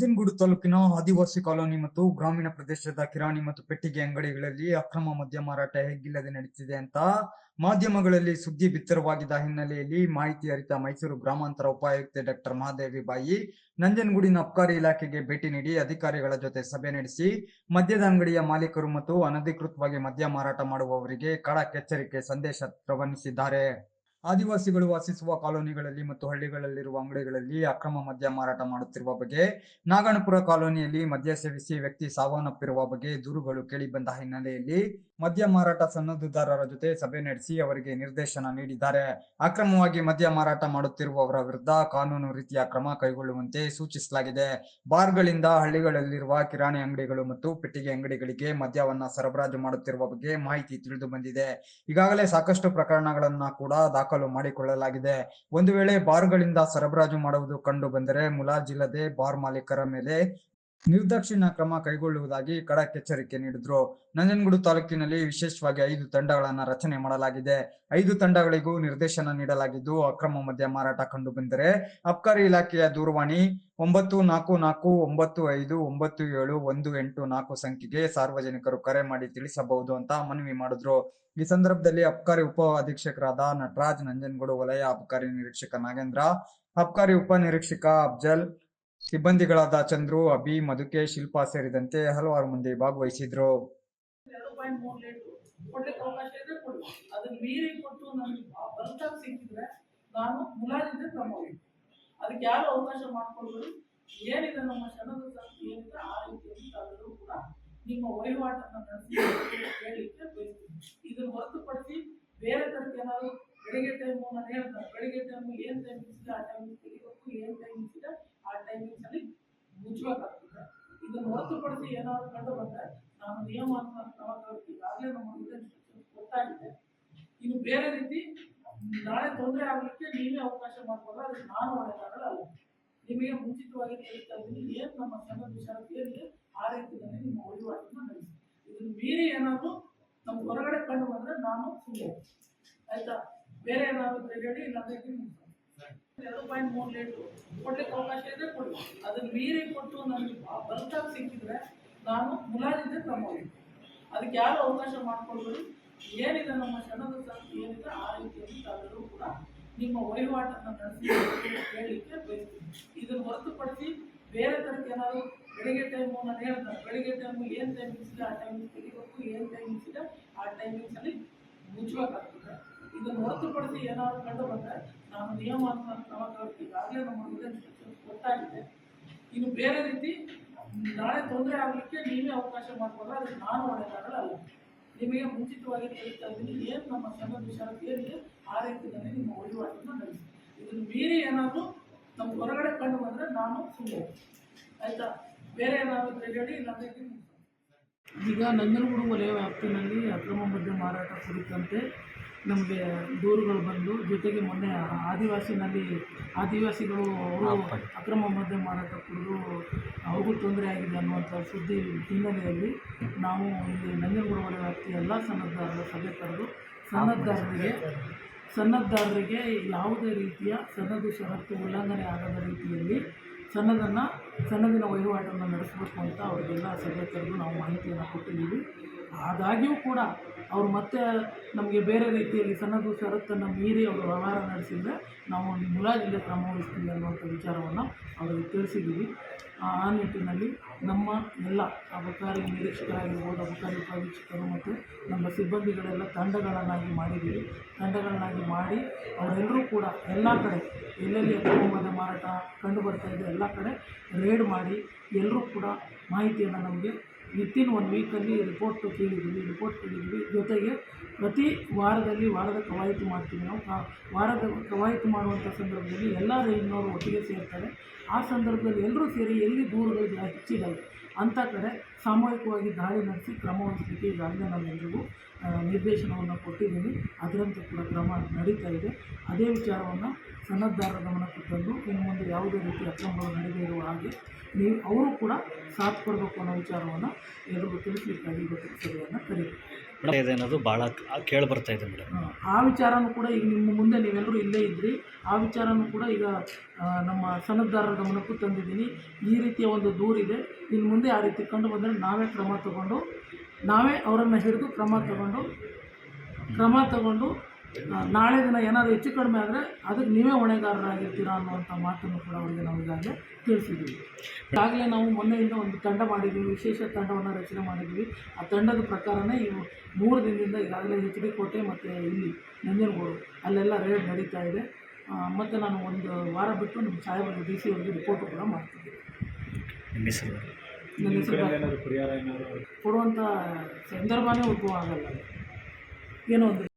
ನಂಜನಗೂಡು ತಾಲೂಕಿನ ಆದಿವಾಸಿ ಕಾಲೋನಿ ಮತ್ತು ಗ್ರಾಮೀಣ ಪ್ರದೇಶದ ಕಿರಾಣಿ ಮತ್ತು ಪೆಟ್ಟಿಗೆ ಅಂಗಡಿಗಳಲ್ಲಿ ಅಕ್ರಮ ಮದ್ಯ ಮಾರಾಟ ಹೇಗಿಲ್ಲದೆ ನಡೀತಿದೆ ಅಂತ ಮಾಧ್ಯಮಗಳಲ್ಲಿ ಸುದ್ದಿ ಬಿತ್ತರವಾಗಿದ್ದ ಹಿನ್ನೆಲೆಯಲ್ಲಿ ಮಾಹಿತಿ ಅರಿತ ಮೈಸೂರು ಗ್ರಾಮಾಂತರ ಉಪಾಯುಕ್ತೆ ಡಾಕ್ಟರ್ ಮಹಾದೇವಿ ಬಾಯಿ ನಂಜನಗೂಡಿನ ಅಬ್ಕಾರಿ ಇಲಾಖೆಗೆ ಭೇಟಿ ನೀಡಿ ಅಧಿಕಾರಿಗಳ ಜೊತೆ ಸಭೆ ನಡೆಸಿ ಮದ್ಯದ ಅಂಗಡಿಯ ಮಾಲೀಕರು ಮತ್ತು ಅನಧಿಕೃತವಾಗಿ ಮದ್ಯ ಮಾರಾಟ ಮಾಡುವವರಿಗೆ ಖಡಕ್ ಎಚ್ಚರಿಕೆ ಸಂದೇಶ ರವಾನಿಸಿದ್ದಾರೆ. ಆದಿವಾಸಿಗಳು ವಾಸಿಸುವ ಕಾಲೋನಿಗಳಲ್ಲಿ ಮತ್ತು ಹಳ್ಳಿಗಳಲ್ಲಿರುವ ಅಂಗಡಿಗಳಲ್ಲಿ ಅಕ್ರಮ ಮದ್ಯ ಮಾರಾಟ ಮಾಡುತ್ತಿರುವ ಬಗ್ಗೆ ನಾಗಣಪುರ ಕಾಲೋನಿಯಲ್ಲಿ ಮದ್ಯ ಸೇವಿಸಿ ವ್ಯಕ್ತಿ ಸಾವನ್ನಪ್ಪಿರುವ ಬಗ್ಗೆ ದೂರುಗಳು ಕೇಳಿಬಂದ ಹಿನ್ನೆಲೆಯಲ್ಲಿ ಮದ್ಯ ಮಾರಾಟ ಸನ್ನದುದಾರರ ಜೊತೆ ಸಭೆ ನಡೆಸಿ ಅವರಿಗೆ ನಿರ್ದೇಶನ ನೀಡಿದ್ದಾರೆ. ಅಕ್ರಮವಾಗಿ ಮದ್ಯ ಮಾರಾಟ ಮಾಡುತ್ತಿರುವವರ ವಿರುದ್ಧ ಕಾನೂನು ರೀತಿಯ ಕ್ರಮ ಕೈಗೊಳ್ಳುವಂತೆ ಸೂಚಿಸಲಾಗಿದೆ. ಬಾರ್ಗಳಿಂದ ಹಳ್ಳಿಗಳಲ್ಲಿರುವ ಕಿರಾಣಿ ಅಂಗಡಿಗಳು ಮತ್ತು ಪೆಟ್ಟಿಗೆ ಅಂಗಡಿಗಳಿಗೆ ಮದ್ಯವನ್ನ ಸರಬರಾಜು ಮಾಡುತ್ತಿರುವ ಬಗ್ಗೆ ಮಾಹಿತಿ ತಿಳಿದು ಬಂದಿದೆ. ಈಗಾಗಲೇ ಸಾಕಷ್ಟು ಪ್ರಕರಣಗಳನ್ನ ಕೂಡ ದಾಖಲು ಮಾಡಿಕೊಳ್ಳಲಾಗಿದೆ. ಒಂದು ವೇಳೆ ಬಾರ್ಗಳಿಂದ ಸರಬರಾಜು ಮಾಡುವುದು ಕಂಡು ಬಂದರೆ ಮುಲಾಜಿಲ್ಲದೆ ಬಾರ್ ಮಾಲೀಕರ ಮೇಲೆ ನಿರ್ದಾಕ್ಷಿಣ್ಯ ಕ್ರಮ ಕೈಗೊಳ್ಳುವುದಾಗಿ ಖಡಕ್ ಎಚ್ಚರಿಕೆ ನೀಡಿದ್ರು. ನಂಜನಗೂಡು ತಾಲೂಕಿನಲ್ಲಿ ವಿಶೇಷವಾಗಿ ಐದು ತಂಡಗಳನ್ನ ರಚನೆ ಮಾಡಲಾಗಿದೆ. ಐದು ತಂಡಗಳಿಗೂ ನಿರ್ದೇಶನ ನೀಡಲಾಗಿದ್ದು, ಅಕ್ರಮ ಮದ್ಯ ಮಾರಾಟ ಕಂಡು ಬಂದರೆ ಅಬ್ಕಾರಿ ಇಲಾಖೆಯ ದೂರವಾಣಿ ಒಂಬತ್ತು ನಾಲ್ಕು ನಾಲ್ಕು ಒಂಬತ್ತು ಐದು ಒಂಬತ್ತು ಏಳು ಒಂದು ಎಂಟು ನಾಲ್ಕು ಸಂಖ್ಯೆಗೆ ಸಾರ್ವಜನಿಕರು ಕರೆ ಮಾಡಿ ತಿಳಿಸಬಹುದು ಅಂತ ಮನವಿ ಮಾಡಿದ್ರು. ಈ ಸಂದರ್ಭದಲ್ಲಿ ಅಬ್ಕಾರಿ ಉಪ ಅಧೀಕ್ಷಕರಾದ ನಟರಾಜ್ ನಂಜನಗೂಡು ವಲಯ ಅಬ್ಕಾರಿ ನಿರೀಕ್ಷಕ ನಾಗೇಂದ್ರ, ಅಬ್ಕಾರಿ ಉಪ ನಿರೀಕ್ಷಕ ಅಫ್ಜಲ್ ಸಿಬ್ಬಂದಿಗಳಾದ ಚಂದ್ರು, ಅಭಿ ಮಧುಕೆ ಶಿಲ್ಪಾ ಸೇರಿದಂತೆ ಹಲವಾರು ಮಂದಿ ಭಾಗವಹಿಸಿದ್ರು. ಅವಕಾಶ ಏನಿದೆ ನಮ್ಮ ಸಂಸ್ಥೆ ಏನಿದೆ ಆ ರೀತಿಯಲ್ಲಿ ಕೂಡ ನಿಮ್ಮ ವಹಿವಾಟನ್ನು ನಡೆಸಿ ಹೇಳಲಿಕ್ಕೆ ಬಯಸ್ತೀನಿ ಇದನ್ನು ಹೊರತುಪಡಿಸಿ ಬೇರೆ ತರಕ್ಕೆ ಏನಾದ್ರು ಬೆಳಿಗ್ಗೆ ಟೈಮು ನಾನು ಹೇಳ್ತಾರೆ ಬೆಳಿಗ್ಗೆ ಟೈಮು ಏನು ಟೈಮಿಂಗ್ಸ್ ಇದೆ ಆ ಟೈಮಿಂಗ್ಸ್ ತೆಗಿಬೇಕು ಏನು ಟೈಮಿಂಗ್ಸ್ ಇದೆ ಆ ಟೈಮಿಂಗ್ಸಲ್ಲಿ ಮುಚ್ಚಬೇಕಾಗ್ತದೆ ಇದನ್ನು ಹೊರತುಪಡಿಸಿ ಏನಾದ್ರು ಕಂಡು ಬಂದರೆ ನಾನು ನಿಯಮ ಅಂತ ಕ್ರಮ ತಗೊಳ್ತೀನಿ ಈಗಾಗಲೇ ನಮ್ಮ ಗೊತ್ತಾಗಿದೆ ಇನ್ನು ಬೇರೆ ರೀತಿ ನಾಳೆ ತೊಂದರೆ ಆಗಲಿಕ್ಕೆ ನೀವೇ ಅವಕಾಶ ಮಾಡ್ಕೊಂಡ್ರೆ ಅದಕ್ಕೆ ನಾನು ಒಳ್ಳೆಯದಾಗಲ್ಲ ನಿಮಗೆ ಮುಂಚಿತವಾಗಿ ತಿಳಿಸ್ತಾ ಇದ್ದೀನಿ, ಏನು ನಮ್ಮ ಸಂಘ ವಿಚಾರಕ್ಕೆ ಏನಿದೆ ಆ ರೀತಿಯಲ್ಲಿ ನಿಮ್ಮ ವಹಿವಾಟನ್ನು ನಡೆಸಿ. ಇದನ್ನು ಮೀರಿ ಏನಾದರೂ ನಮ್ಮ ಹೊರಗಡೆ ಕಂಡು ಬಂದರೆ ನಾನು ಸುಳ್ಳು ಆಯ್ತಾ? ಬೇರೆ ಏನಾದರೂ ಹೇಳಿ, ಇಲ್ಲಾಂದ್ರೆ. ಎರಡು ಪಾಯಿಂಟ್ ಮೂರು ಲೀಟ್ರು, ಕೊಡ್ಲಿಕ್ಕೆ ಅವಕಾಶ ಇದೆ ಕೊಡಿ. ಅದನ್ನು ಮೀರಿ ಕೊಟ್ಟು ನನಗೆ ಬಲ್ಕಾಗಿ ಸಿಕ್ಕಿದ್ರೆ ನಾನು ಮುಲಾಜಿದ್ದೆ ಕ್ರಮ ಅದಕ್ಕೆ ಯಾರು ಅವಕಾಶ ಮಾಡ್ಕೊಳ್ಬೋದು ಏನಿದೆ ನಮ್ಮ ಶನದ ಸಂಸ್ಥೆ ಏನಿದೆ, ಆ ರೀತಿಯಲ್ಲಿ ತಾವೆಲ್ಲರೂ ಕೂಡ ನಿಮ್ಮ ವಹಿವಾಟನ್ನು ನಡೆಸಿ ಹೇಳಲಿಕ್ಕೆ ಬಯಸ್ತೀನಿ. ಇದನ್ನು ಹೊರತುಪಡಿಸಿ ಬೇರೆ ತರಕ್ಕೆ ಏನಾದರೂ ಬೆಳಿಗ್ಗೆ ಟೈಮು ನಾನು ಹೇಳ್ತಾರೆ ಬೆಳಿಗ್ಗೆ ಟೈಮು ಏನು ಟೈಮಿಂಗ್ಸ್ ಇದೆ, ಆ ಟೈಮಿಂಗ್ಸ್ ತೆಗಿಬೇಕು, ಏನು ಟೈಮಿಂಗ್ಸ್ ಇದೆ, ಆ ಟೈಮಿಂಗ್ಸಲ್ಲಿ ಮುಚ್ಚಬೇಕಾಗ್ತದೆ. ಇದನ್ನು ಹೊರತುಪಡಿಸಿ ಏನಾದರೂ ಕಂಡು ಬಂದರೆ ನಾನು ನಿಯಮ ಅಂತ ಈಗಾಗಲೇ ನಮ್ಮ ಗೊತ್ತಾಗಿದೆ. ಇನ್ನು ಬೇರೆ ರೀತಿ ನಾಳೆ ತೊಂದರೆ ಆಗಲಿಕ್ಕೆ ನೀವೇ ಅವಕಾಶ ಮಾಡ್ಕೊಂಡ್ರೆ ಅದಕ್ಕೆ ನಾನು ಅಲ್ಲ ನಿಮಗೆ ಮುಂಚಿತವಾಗಿ ಕೇಳ್ತಾ ಇದ್ದೀನಿ, ಏನು ನಮ್ಮ ಸಂಘದ ವಿಚಾರ ಏನಿದೆ ಆ ರೀತಿಯಲ್ಲಿ ನಿಮ್ಮ ವಹಿವಾಟನ್ನು ನಡೆಸಿ. ಇದನ್ನು ಮೀರಿ ಏನಾದರೂ ನಮ್ಮ ಹೊರಗಡೆ ಕಂಡು ಬಂದರೆ ನಾನು ಸುಮ್ಮನೆ ಆಯಿತಾ? ಬೇರೆ ಏನಾದರೂ ಹೇಳಿ ಇಲ್ಲಾಂದ್ರೆ ಇಲ್ಲಿ ಈಗ ನಂಜನಗೂಡು ವಲಯ ವ್ಯಾಪ್ತಿನಲ್ಲಿ ಅಕ್ರಮ ಮದ್ಯ ಮಾರಾಟ ಕುರಿತಂತೆ ನಮಗೆ ದೂರುಗಳು ಬಂದು ಜೊತೆಗೆ ಮೊನ್ನೆ ಆದಿವಾಸಿನಲ್ಲಿ ಆದಿವಾಸಿಗಳು ಅವರು ಅಕ್ರಮ ಮದ್ಯ ಮಾರಾಟ ಕುಡಿದು ಅವ್ರಿಗೂ ತೊಂದರೆ ಆಗಿದೆ ಅನ್ನುವಂಥ ಸುದ್ದಿ ಹಿನ್ನೆಲೆಯಲ್ಲಿ ನಾವು ಇಲ್ಲಿ ನಂಜನಗೂಡು ವಲಯ ವ್ಯಾಪ್ತಿಯ ಎಲ್ಲ ಸನ್ನದ್ಧಾರರ ಸಭೆ ಕರೆದು ಸನ್ನದ್ಧಾರರಿಗೆ ಸನ್ನದ್ಧಾರರಿಗೆ ಯಾವುದೇ ರೀತಿಯ ಸನ್ನದು ಷರತ್ತು ಉಲ್ಲಂಘನೆ ಆಗದ ರೀತಿಯಲ್ಲಿ ಸನ್ನದನ್ನು ಸನ್ನದಿನ ವಹಿವಾಟನ್ನು ನಡೆಸಬೇಕು ಅಂತ ಅವರಿಗೆಲ್ಲ ಸಭೆ ಕರೆದು ನಾವು ಮಾಹಿತಿಯನ್ನು ಕೊಟ್ಟಿದ್ದೀವಿ. ಆದಾಗ್ಯೂ ಕೂಡ ಅವರು ಮತ್ತೆ ನಮಗೆ ಬೇರೆ ರೀತಿಯಲ್ಲಿ ಸಣ್ಣದು ಷರತ್ತನ್ನು ಮೀರಿ ಅವರು ವ್ಯವಹಾರ ನಡೆಸಿದರೆ ನಾವು ಮುಲಾಜಿಲ್ಲ ಕ್ರಮ ವಹಿಸ್ತೀವಿ ಅನ್ನುವಂಥ ವಿಚಾರವನ್ನು ಅವರಿಗೆ ತಿಳಿಸಿದ್ದೀವಿ. ಆ ನಿಟ್ಟಿನಲ್ಲಿ ನಮ್ಮ ಎಲ್ಲ ಅಬಕಾರಿ ನಿರೀಕ್ಷಕರಾಗಿರ್ಬೋದು, ಅಬಕಾರಿ ಉಪಾಧೀಕ್ಷಕರು ಮತ್ತು ನಮ್ಮ ಸಿಬ್ಬಂದಿಗಳೆಲ್ಲ ತಂಡಗಳನ್ನಾಗಿ ಮಾಡಿದ್ದೀವಿ. ತಂಡಗಳನ್ನಾಗಿ ಮಾಡಿ ಅವರೆಲ್ಲರೂ ಕೂಡ ಎಲ್ಲ ಕಡೆ, ಎಲ್ಲೆಲ್ಲಿ ಅಕ್ರಮ ಮದ್ಯ ಮಾರಾಟ ಕಂಡು ಬರ್ತಾ ಇದೆ, ಎಲ್ಲ ಕಡೆ ರೇಡ್ ಮಾಡಿ ಎಲ್ಲರೂ ಕೂಡ ಮಾಹಿತಿಯನ್ನು ನಮಗೆ ವಿತಿನ್ ಒನ್ ವೀಕಲ್ಲಿ ರಿಪೋರ್ಟ್ ಕೇಳಿದ್ದೀವಿ ರಿಪೋರ್ಟ್ ಕೇಳಿದ್ದೀವಿ ಜೊತೆಗೆ ಪ್ರತಿ ವಾರದಲ್ಲಿ ವಾರದ ಕವಾಯತು ಮಾಡ್ತೀವಿ ನಾವು. ವಾರದ ಕವಾಯತು ಮಾಡುವಂಥ ಸಂದರ್ಭದಲ್ಲಿ ಎಲ್ಲ ರೈಲಿನವರು ಒಟ್ಟಿಗೆ ಸೇರ್ತಾರೆ. ಆ ಸಂದರ್ಭದಲ್ಲಿ ಎಲ್ಲರೂ ಸೇರಿ ಎಲ್ಲಿ ದೂರುಗಳು ಹೆಚ್ಚಿದ್ದಾವೆ ಅಂಥ ಕಡೆ ಸಾಮೂಹಿಕವಾಗಿ ದಾಳಿ ನಡೆಸಿ ಕ್ರಮ ಸ್ಥಿತಿ ಈಗಾಗಲೇ ನಾವೆಲ್ಲರಿಗೂ ನಿರ್ದೇಶನವನ್ನು ಕೊಟ್ಟಿದ್ದೀನಿ. ಅದರಂತೆ ಕೂಡ ಕ್ರಮ ನಡೀತಾ ಇದೆ. ಅದೇ ವಿಚಾರವನ್ನು ಸನ್ನದ್ಧಾರ ಗಮನಕ್ಕೆ ತಂದು ಇನ್ನು ಮುಂದೆ ಯಾವುದೇ ರೀತಿ ಅಕ್ರಮಗಳು ನಡೆದೇ ಇರುವ ಹಾಗೆ ನೀವು, ಅವರು ಕೂಡ ಸಾಥ್ ಕೊಡಬೇಕು ಅನ್ನೋ ವಿಚಾರವನ್ನು ಎಲ್ಲರಿಗೂ ತಿಳಿಸಲಿಕ್ಕಾಗಿ ಇವತ್ತು ಸಭೆಯನ್ನು ಕರೀತೀವಿ ಇದೆ ಅನ್ನೋದು ಭಾಳ ಕೇಳಿ ಬರ್ತಾ ಇದೆ ಮೇಡಮ್. ಆ, ವಿಚಾರನೂ ಕೂಡ ಈಗ ನಿಮ್ಮ ಮುಂದೆ ನೀವೆಲ್ಲರೂ ಇಲ್ಲೇ ಇದ್ರಿ. ಆ ವಿಚಾರನೂ ಕೂಡ ಈಗ ನಮ್ಮ ಸನ್ನದ್ದಾರರ ಗಮನಕ್ಕೂ ತಂದಿದ್ದೀನಿ. ಈ ರೀತಿಯ ಒಂದು ದೂರಿದೆ ಇನ್ನು ಮುಂದೆ ಆ ರೀತಿ ಕಂಡು ಬಂದರೆ ನಾವೇ ಕ್ರಮ ತಗೊಂಡು ನಾವೇ ಅವರನ್ನು ಹಿಡಿದು ಕ್ರಮ ತಗೊಂಡು ಕ್ರಮ ತಗೊಂಡು ನಾಳೆ ದಿನ ಏನಾದರೂ ಹೆಚ್ಚು ಕಡಿಮೆ ಆದರೆ ಅದಕ್ಕೆ ನೀವೇ ಹೊಣೆಗಾರರಾಗಿರ್ತೀರಾ ಅನ್ನುವಂಥ ಮಾತನ್ನು ಕೂಡ ಅವರಿಗೆ ನಾವು ಈಗಾಗಲೇ ತಿಳಿಸಿದ್ದೀವಿ. ಈಗಾಗಲೇ ನಾವು ಮೊನ್ನೆಯಿಂದ ಒಂದು ತಂಡ ಮಾಡಿದ್ದೀವಿ ವಿಶೇಷ ತಂಡವನ್ನು ರಚನೆ ಮಾಡಿದ್ದೀವಿ. ಆ ತಂಡದ ಪ್ರಕಾರನೇ ಇವು ಮೂರು ದಿನದಿಂದ ಈಗಾಗಲೇ ಹೆಚ್ ಡಿ ಕೋಟೆ ಮತ್ತು ಇಲ್ಲಿ ನಂಜನಗೂಡು ಅಲ್ಲೆಲ್ಲ ರೇಡ್ ನಡೀತಾ ಇದೆ. ಮತ್ತು ನಾನು ಒಂದು ವಾರ ಬಿಟ್ಟು ನಮ್ಮ ಸಾಹೇಬರಿಗೆ ಡಿ ಸಿ ಅವರಿಗೆ ರಿಪೋರ್ಟು ಕೂಡ ಮಾಡ್ತಿದ್ದೀನಿ. ನನ್ನ ಹೆಸರು ಕೊಡುವಂಥ ಸಂದರ್ಭನೇ ಉದ್ಭವ ಆಗಲ್ಲ. ಏನೋ ಒಂದು